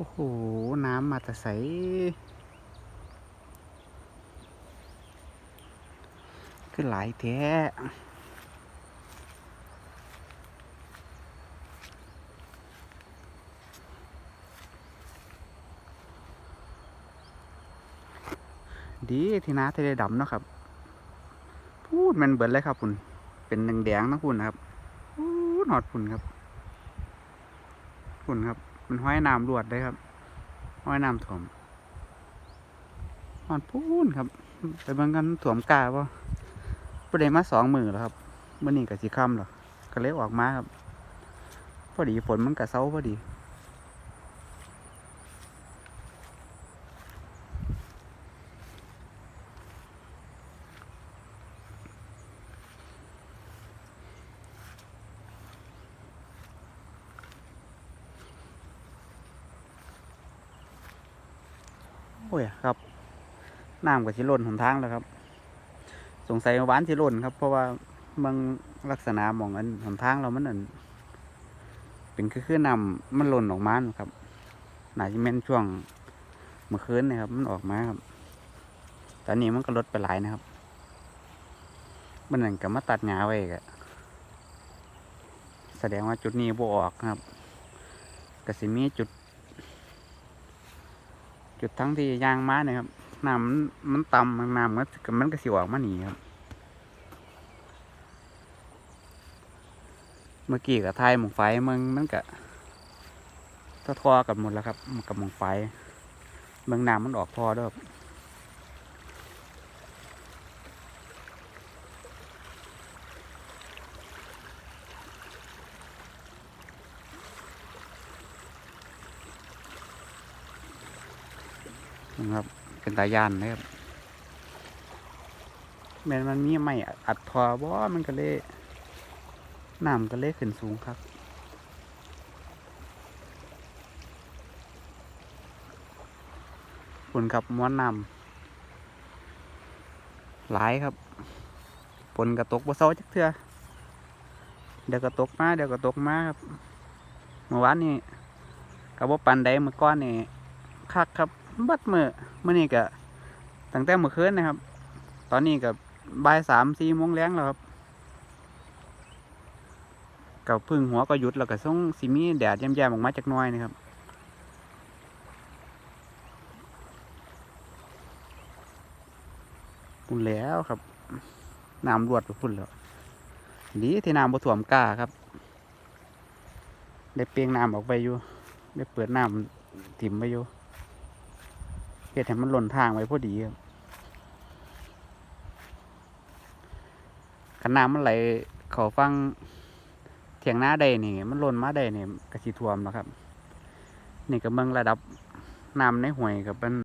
โอ้โห น้ำมาแต่ใส ขึ้นหลายแท้ดีที่น้าทะเลดำเนาะครับ พูดมันเบิดเลยครับคุณเป็นแดงๆนะคุณนะครับพูดหอดคุณครับ คุณครับ มันห้อยน้ำรวดได้ครับห้อยน้ำถ่วมหอนพูนครับ ไปเบิ่งกันถ่วมกาบ่ประเด็นมาสองมือแล้วครับเมื่อนี้กับสีค่ำหรอก็เลยออกมาครับ พอดีฝนมันกะเซาพอดี โอ้ยครับน้ำกับสิล่นหนทางแล้วครับ สงสัยหวานสิล่นครับ เพราะว่าบางลักษณะมองอันหนทางเรามันอันเป็นคือคือน้ำมันหล่นออกมาครับหนาจะเป็นช่วงเมื่อคืนนะครับ มันออกมาครับตอนนี้มันก็ลดไปหลายนะครับ มันนั่นก็มาตัดหญ้าไว้กะแสดงว่าจุดนี้บ่ออกครับก็สิมีจุด จุดทั้งที่ยางม้าเนี่ยครับน้ำมันต่ำน้ำมันก็มันก็สิออกมาหนีครับ เมื่อกี้กับไทยหมองไฟมันมันก็ทอๆกันหมดแล้วครับกับหมองไฟเมืองน้ำมันออกพอด้วย นะครับ เป็นตายานนะครับแม้นมันมีไม่อัดทอบ่มันก็เลยน้ำก็เลยขึ้นสูงครับฝนครับม้วนน้ำหลายครับฝนกระตกบ่เซาจักเทื่อเดี๋ยวก็ตกมาเดี๋ยวก็ตกมาครับเมื่อวานนี้กับว่าปันใดเมื่อก้อนนี่คักครับ บัดมือมื่อนี้ก็ตั้งแต่เมื่อคืนนะครับ ตอนนี้กับบ่ายสามสี่โมงแรงแล้วครับกับพึ่งหัวก็หยุดแล้วก็ส่งสีมีแดดแย้มๆออกมาจากน้อยนะครับพุ่นแล้วครับน้ำรวดไปพุ่นแล้วดีที่น้ำบ่ถ่วมกล้าครับ ได้เปียงน้ำออกไปอยู่ ได้เปิดน้ำถิ่มไปอยู่ เฮ็ดให้มันหล่นทางไว้พอดีครับขนามันไหลเขาฟังเถียงหน้าใดนี่ มันหล่นมาใดนี่กระสีท่วมแล้วครับ นี่ก็เมืองระดับน้ำในห่วยกับมัน